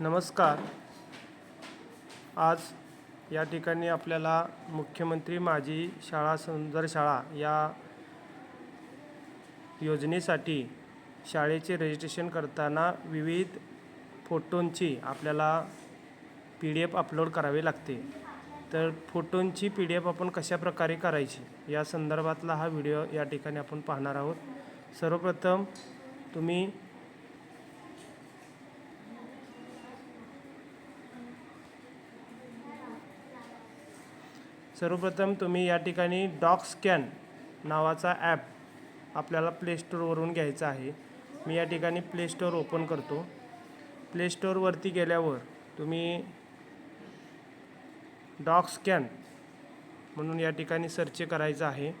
नमस्कार. आज या ठिकाणी आपल्याला मुख्यमंत्री माझी शाळा सुंदर शाळा या योजनेसाठी शाळेचे रजिस्ट्रेशन करताना विविध फोटोंची आपल्याला पी डी एफ अपलोड करावी लागते. तर फोटोंची पी डी एफ आपण कशा प्रकारे करायची या संदर्भातला हा व्हिडिओ या ठिकाणी आपण पाहणार आहोत. सर्वप्रथम तुम्ही सर्वप्रथम तुम्ही या ठिकाणी डॉक स्कॅन नावाचा ॲप आपल्याला प्ले स्टोअरवरून घ्यायचा आहे. मी या ठिकाणी प्ले स्टोअर ओपन करतो. प्ले स्टोअरवरती गेल्यावर तुम्ही डॉक स्कॅन म्हणून या ठिकाणी सर्च करायचं आहे.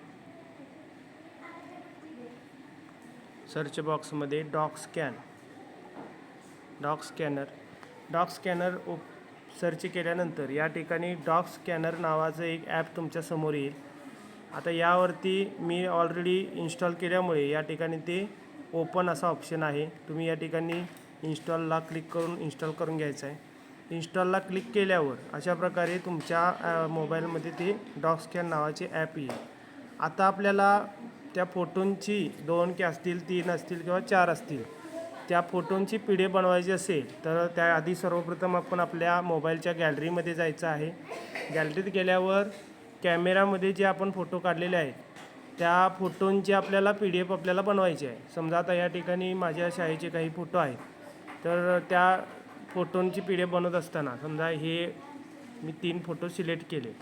सर्च बॉक्समध्ये doc scan doc scanner doc scanner op search केल्यानंतर या ठिकाणी डॉग स्कॅनर नावाचं एक ॲप तुमच्यासमोर येईल. आता यावरती मी ऑलरेडी इन्स्टॉल केल्यामुळे या ठिकाणी ते ओपन असा ऑप्शन आहे. तुम्ही या ठिकाणी इन्स्टॉलला क्लिक करून इन्स्टॉल करून घ्यायचं आहे. इन्स्टॉलला क्लिक केल्यावर अशा प्रकारे तुमच्या मोबाईलमध्ये ते डॉग स्कॅन नावाचे ॲप येईल. आता आपल्याला त्या फोटोंची दोन की असतील तीन असतील किंवा चार असतील. त्या फोटोंची पी डी एफ बनवायची असेल तर त्याआधी सर्वप्रथम आपण आपल्या मोबाईलच्या गॅलरीमध्ये जायचं आहे. गॅलरीत गेल्यावर कॅमेरामध्ये जे आपण फोटो काढलेले आहेत त्या फोटोंची आपल्याला पी डी एफ आपल्याला बनवायची आहे. समजा आता या ठिकाणी माझ्या शाळेचे काही फोटो आहेत तर त्या फोटोंची पी डी एफ बनवत असताना समजा हे मी तीन फोटो सिलेक्ट केले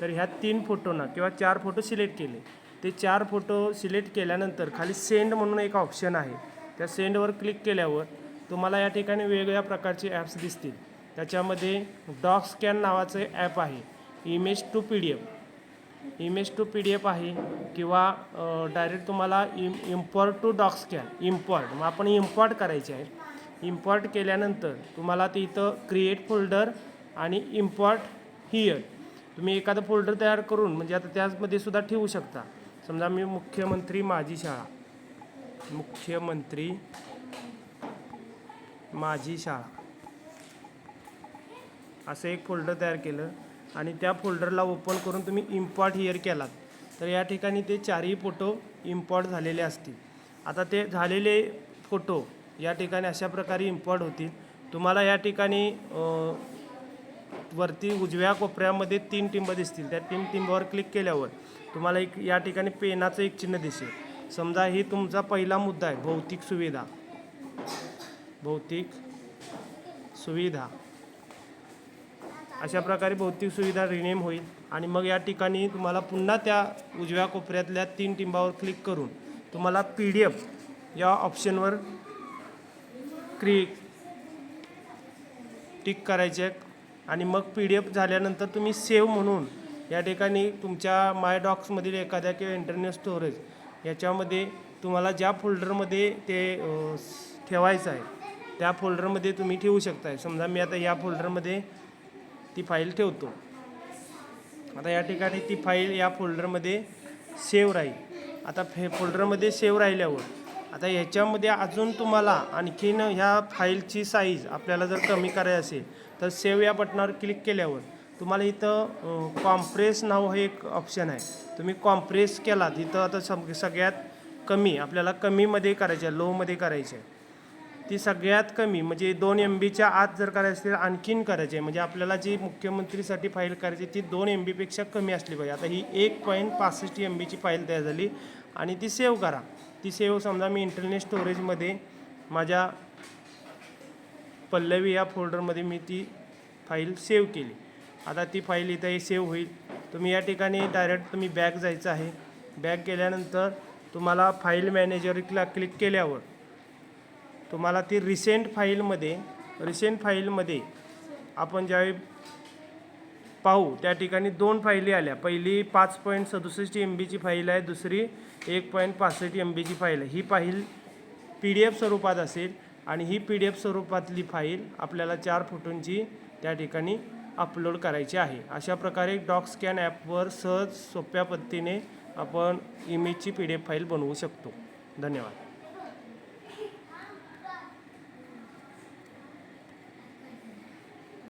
तर ह्या तीन फोटोंना किंवा चार फोटो सिलेक्ट केले. ते चार फोटो सिलेक्ट केल्यानंतर खाली सेंड म्हणून एक ऑप्शन आहे. त्या सेंडवर क्लिक केल्यावर तुम्हाला या ठिकाणी वेगवेगळ्या प्रकारचे ॲप्स दिसतील. त्याच्यामध्ये डॉक स्कॅन नावाचं ॲप आहे image to P D F. Image to P D F आहे किंवा डायरेक्ट तुम्हाला इम import to doc scan import मग आपण इम्पॉर्ट करायचे आहे. इम्पॉर्ट केल्यानंतर तुम्हाला ते इथं क्रिएट फोल्डर आणि इम्पॉर्ट हिअर तुम्ही एखादं फोल्डर तयार करून म्हणजे आता त्यामध्ये सुद्धा ठेवू शकता. समजा मी मुख्यमंत्री माझी शाळा. मुख्यमंत्री माझी शाळा. असं एक फोल्डर तयार केलं आणि त्या फोल्डरला ओपन करून तुम्ही इम्पॉर्ट हिअर केलात. तर या ठिकाणी ते चारही फोटो इम्पॉर्ट झालेले असतील. आता ते झालेले फोटो या ठिकाणी अशा प्रकारे इम्पॉर्ट होतील. तुम्हाला या ठिकाणी वरती उजव्या कोपऱ्यामध्ये तीन टिंब दिसतील. त्या तीन टिंबावर क्लिक केल्यावर तुम्हाला एक या ठिकाणी पेनाचं एक चिन्ह दिसेल. समजा ही तुमचा पहिला मुद्दा आहे भौतिक सुविधा. भौतिक सुविधा. अशा प्रकारे भौतिक सुविधा रिनेम होईल आणि मग या ठिकाणी तुम्हाला पुन्हा त्या उजव्या कोपऱ्यातल्या तीन टिंबावर क्लिक करून तुम्हाला पी डी एफ या ऑप्शनवर क्री टिक करायचे आहे आणि मग पी डी एफ झाल्यानंतर तुम्ही सेव्ह म्हणून या ठिकाणी तुमच्या माय डॉक्समधील एखाद्या किंवा इंटरनेट स्टोरेज याच्यामध्ये तुम्हाला ज्या फोल्डरमध्ये ते ठेवायचं आहे त्या फोल्डरमध्ये तुम्ही ठेवू शकताय. समजा मी आता या फोल्डरमध्ये ती फाईल ठेवतो. आता या ठिकाणी ती फाईल या फोल्डरमध्ये सेव्ह राहील. आता फे फोल्डरमध्ये सेव्ह राहिल्यावर आता ह्याच्यामध्ये अजून तुम्हाला आणखीन ह्या फाईलची साईज आपल्याला जर कमी करायची असेल तर सेव्ह या बटनावर क्लिक केल्यावर तुम्हाला इथं कॉम्प्रेस नाव हे एक ऑप्शन आहे. तुम्ही कॉम्प्रेस केलात इथं आता सग सगळ्यात कमी आपल्याला कमीमध्ये करायचे आहे लोमध्ये करायचे आहे. ती सगळ्यात कमी म्हणजे दोन एम बीच्या आत जर करायची असेल आणखीन करायची आहे. म्हणजे आपल्याला जी मुख्यमंत्रीसाठी फाईल करायची ती दोन एम बीपेक्षा कमी असली पाहिजे. आता ही एक पॉईंट पासष्ट एम बीची फाईल तयार झाली आणि ती सेव्ह करा. ती सेव्ह समजा मी इंटरनेट स्टोरेजमध्ये माझ्या पल्लवी या फोल्डरमध्ये मी ती फाईल सेव्ह केली. आता ती फाईल इथं सेव्ह होईल. तुम्ही या ठिकाणी डायरेक्ट तुम्ही बॅक जायचं आहे. बॅक गेल्यानंतर तुम्हाला फाईल मॅनेजरला क्लिक केल्यावर तुम्हाला ती रिसेंट फाईलमध्ये रिसेंट फाईलमध्ये आपण ज्यावेळी पाहू त्या ठिकाणी दोन फाईली आल्या. पहिली पाच पॉईंट सदुसष्ट एम बीची फाईल आहे. दुसरी एक पॉईंट पासष्ट एम बीची फाईल आहे. ही फाईल पी डी एफ स्वरूपात असेल आणि ही पी डी एफ स्वरूपातली फाईल आपल्याला चार फोटोंची त्या ठिकाणी अपलोड करायची आहे. अशा प्रकारे डॉक स्कॅन ॲपवर सहज सोप्या पद्धतीने आपण इमेजची पी डी एफ फाईल बनवू शकतो. धन्यवाद.